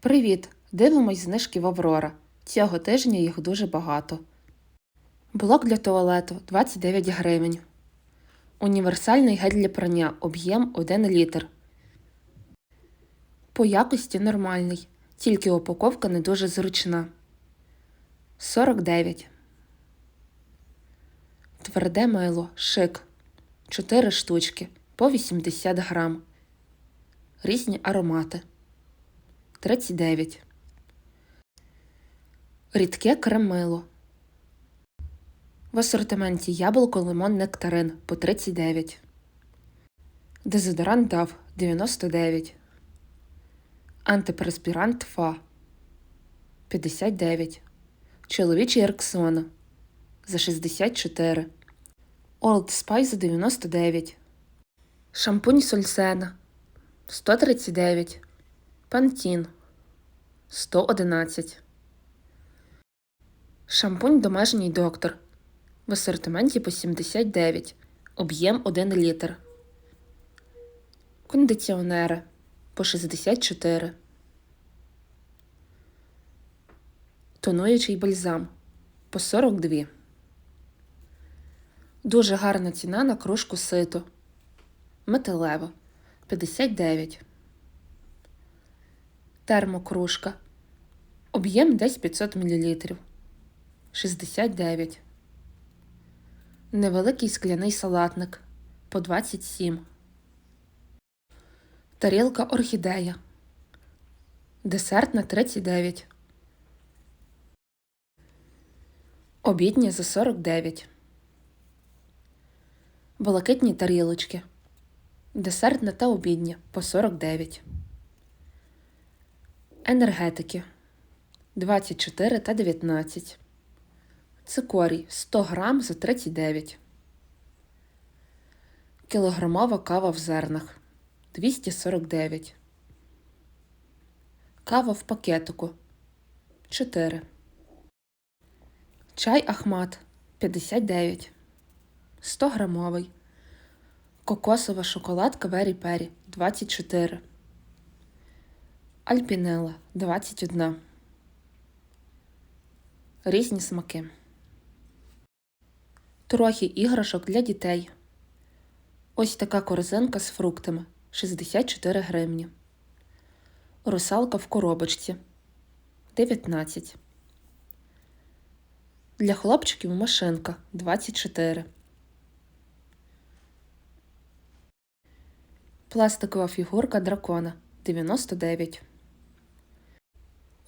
Привіт! Дивимось знижки в Аврора. Цього тижня їх дуже багато. Блок для туалету 29 гривень. Універсальний гель для прання об'єм 1 літр. По якості нормальний, тільки упаковка не дуже зручна. 49. Тверде мило шик 4 штучки по 80 грам. Різні аромати 39. Рідке крем-мило. В асортименті яблуко, лимон, нектарин по 39. Дезодорант DAV 99. Антиперспірант ФА 59. Чоловічий Рексона за 64. Old Spice за 99. Шампунь Сольсена 139. Пантін 111. Шампунь домашній доктор. В асортименті по 79. Об'єм 1 літр. Кондиціонери по 64. Тонуючий бальзам по 42. Дуже гарна ціна на кружку ситу. Металева 59. Термокружка. Об'єм десь 500 мл. 69. Невеликий скляний салатник по 27. Тарілка орхідея. Десерт на 39. Обідня за 49. Блакитні тарілочки. Десертна та обідня по 49. Енергетики 24 та 19. Цикорій 100 грам за 39. Кілограмова кава в зернах 249. Кава в пакетику 4. Чай Ахмат 59. 100 грамовий. Кокосова шоколадка Вері Пері 24. Альпінела 21. Різні смаки. Трохи іграшок для дітей. Ось така корзинка з фруктами 64 гривні. Русалка в коробочці 19. Для хлопчиків машинка 24. Пластикова фігурка дракона 99.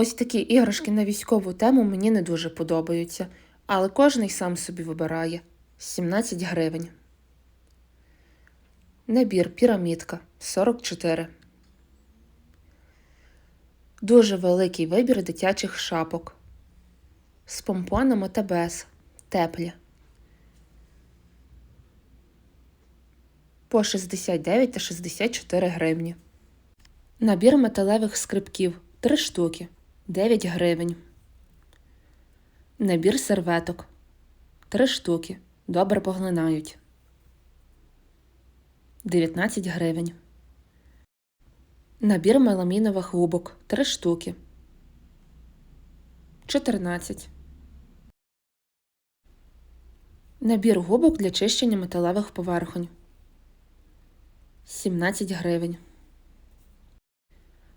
Ось такі іграшки на військову тему мені не дуже подобаються, але кожний сам собі вибирає 17 гривень. Набір пірамідка 44. Дуже великий вибір дитячих шапок. З помпонами та без. Теплі. По 69 та 64 гривні. Набір металевих скрипків 3 штуки 9 гривень. Набір серветок 3 штуки. Добре поглинають. 19 гривень. Набір меламінових губок 3 штуки. 14. Набір губок для чищення металевих поверхонь 17 гривень.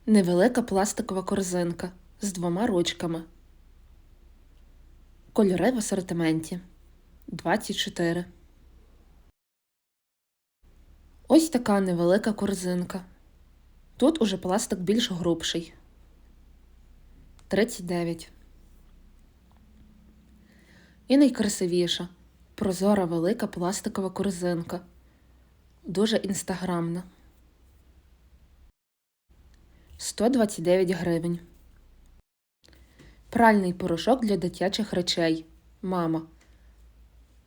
Невелика пластикова корзинка з двома ручками. Кольори в асортименті 24. Ось така невелика корзинка. Тут уже пластик більш грубший. 39. І найкрасивіша прозора велика пластикова корзинка. Дуже інстаграмна. 129 гривень. Пральний порошок для дитячих речей. Мама.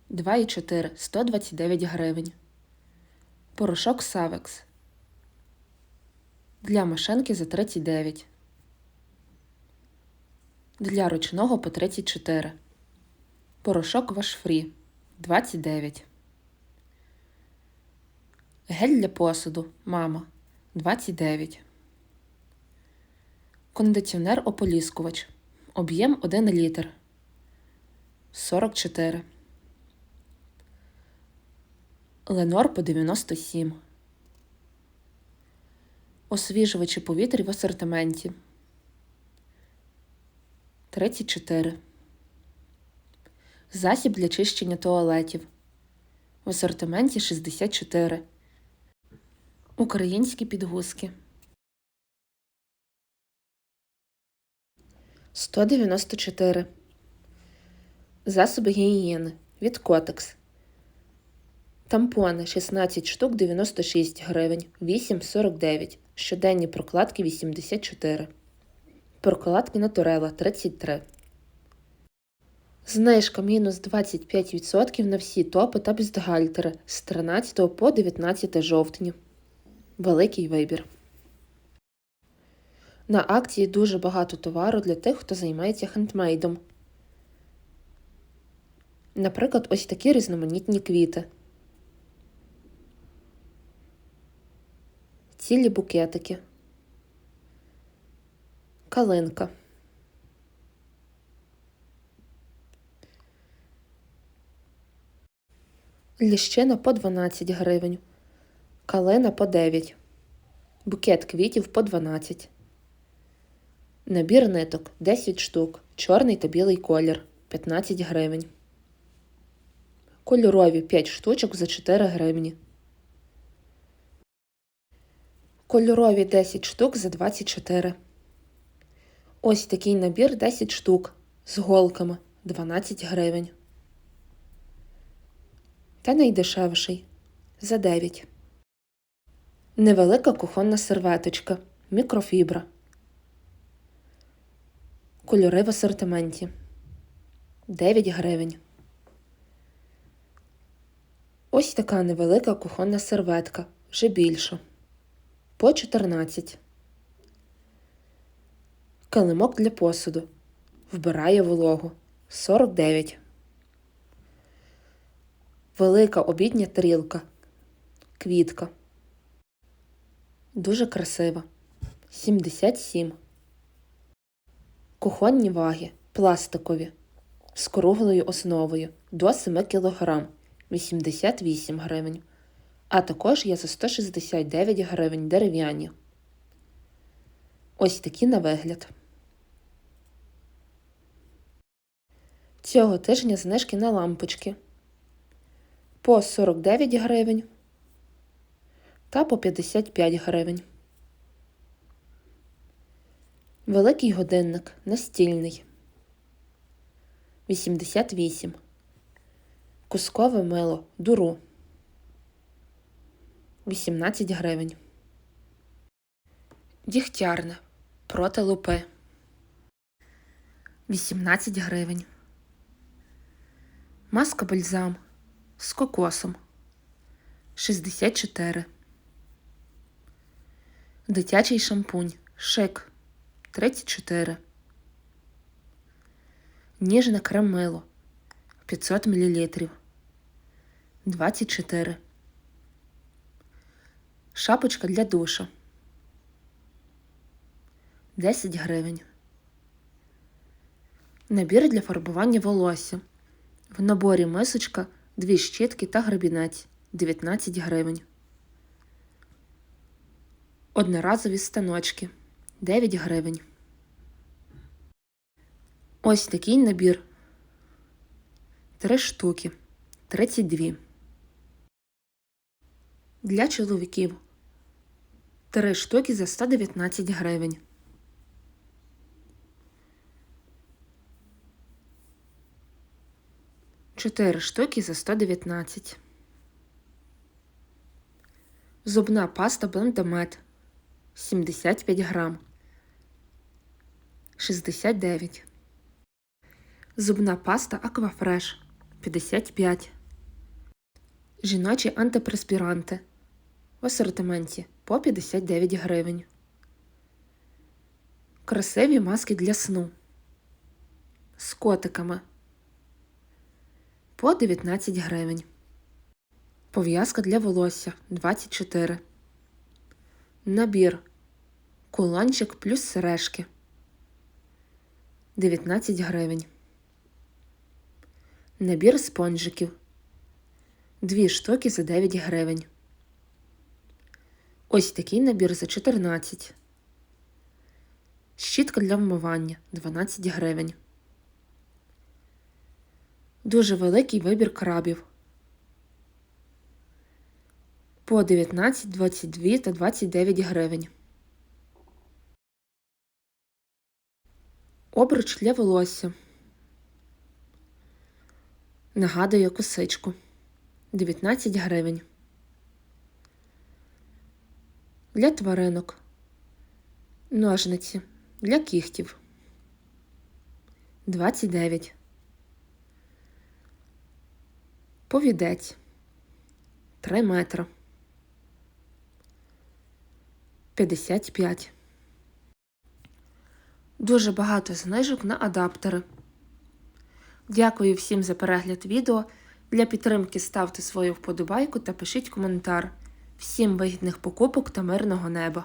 2,4 129 гривень. Порошок Савекс. Для машинки за 39. Для ручного по 34. Порошок Вашфрі 29. Гель для посуду. Мама 29. Кондиціонер ополіскувач. Об'єм 1 літр. 44. Ленор по 97. Освіжувачі повітря в асортименті. 34. Засіб для чищення туалетів. В асортименті 64. Українські підгузки. 194. Засоби гігієни від Котекс. Тампони 16 штук 96 гривень, 8,49. Щоденні прокладки 84. Прокладки Натурела 33. Знижка мінус 25% на всі топи та бюстгальтери з 13 по 19 жовтня. Великий вибір. На акції дуже багато товару для тих, хто займається хендмейдом. Наприклад, ось такі різноманітні квіти. Цілі букетики. Калинка. Ліщина по 12 гривень. Калина по 9. Букет квітів по 12. Набір ниток 10 штук. Чорний та білий колір 15 гривень. Кольорові 5 штучок за 4 гривні. Кольорові 10 штук за 24. Ось такий набір 10 штук з голками 12 гривень. Та найдешевший за 9. Невелика кухонна серветочка. Мікрофібра. Кольори в асортименті 9 гривень. Ось така невелика кухонна серветка. Вже більша. По 14. Килимок для посуду. Вбирає вологу 49. Велика обідня тарілка. Квітка. Дуже красива. 77. Кухонні ваги. Пластикові. З круглою основою до 7 кг. 88 гривень. А також є за 169 гривень дерев'яні. Ось такі на вигляд. Цього тижня знижки на лампочки по 49 гривень та по 55 гривень. Великий годинник настільний 88. Кускове мило дуру 18 гривень. Дігтярне проти лупи 18 гривень. Маска бальзам з кокосом 64. Дитячий шампунь шик 34. Ніжне крем мило 500 мл 24. Шапочка для душа 10 гривень. Набір для фарбування волосся. В наборі мисочка, дві щітки та гребінець 19 гривень. Одноразові станочки 9 гривень. Ось такий набір. Три штуки 32. Для чоловіків. Три штуки за 119 гривень. Чотири штуки за 119. Зубна паста Блендомет 75 грам. 69. Зубна паста Аквафреш 55. Жіночі антипреспіранти в асортименті по 59 гривень. Красиві маски для сну з котиками по 19 гривень. Пов'язка для волосся 24. Набір. Кулончик плюс сережки 19 гривень. Набір спонжиків. Дві штуки за 9 гривень. Ось такий набір за 14. Щітка для вмивання 12 гривень. Дуже великий вибір крабів. По 19, 22 та 29 гривень. Обруч для волосся. Нагадує косичку. 19 гривень. Для тваринок. Ножниці. Для кігтів. 29. Повідець. 3 метри. 55. Дуже багато знижок на адаптери. Дякую всім за перегляд відео. Для підтримки ставте свою вподобайку та пишіть коментар. Всім вигідних покупок та мирного неба!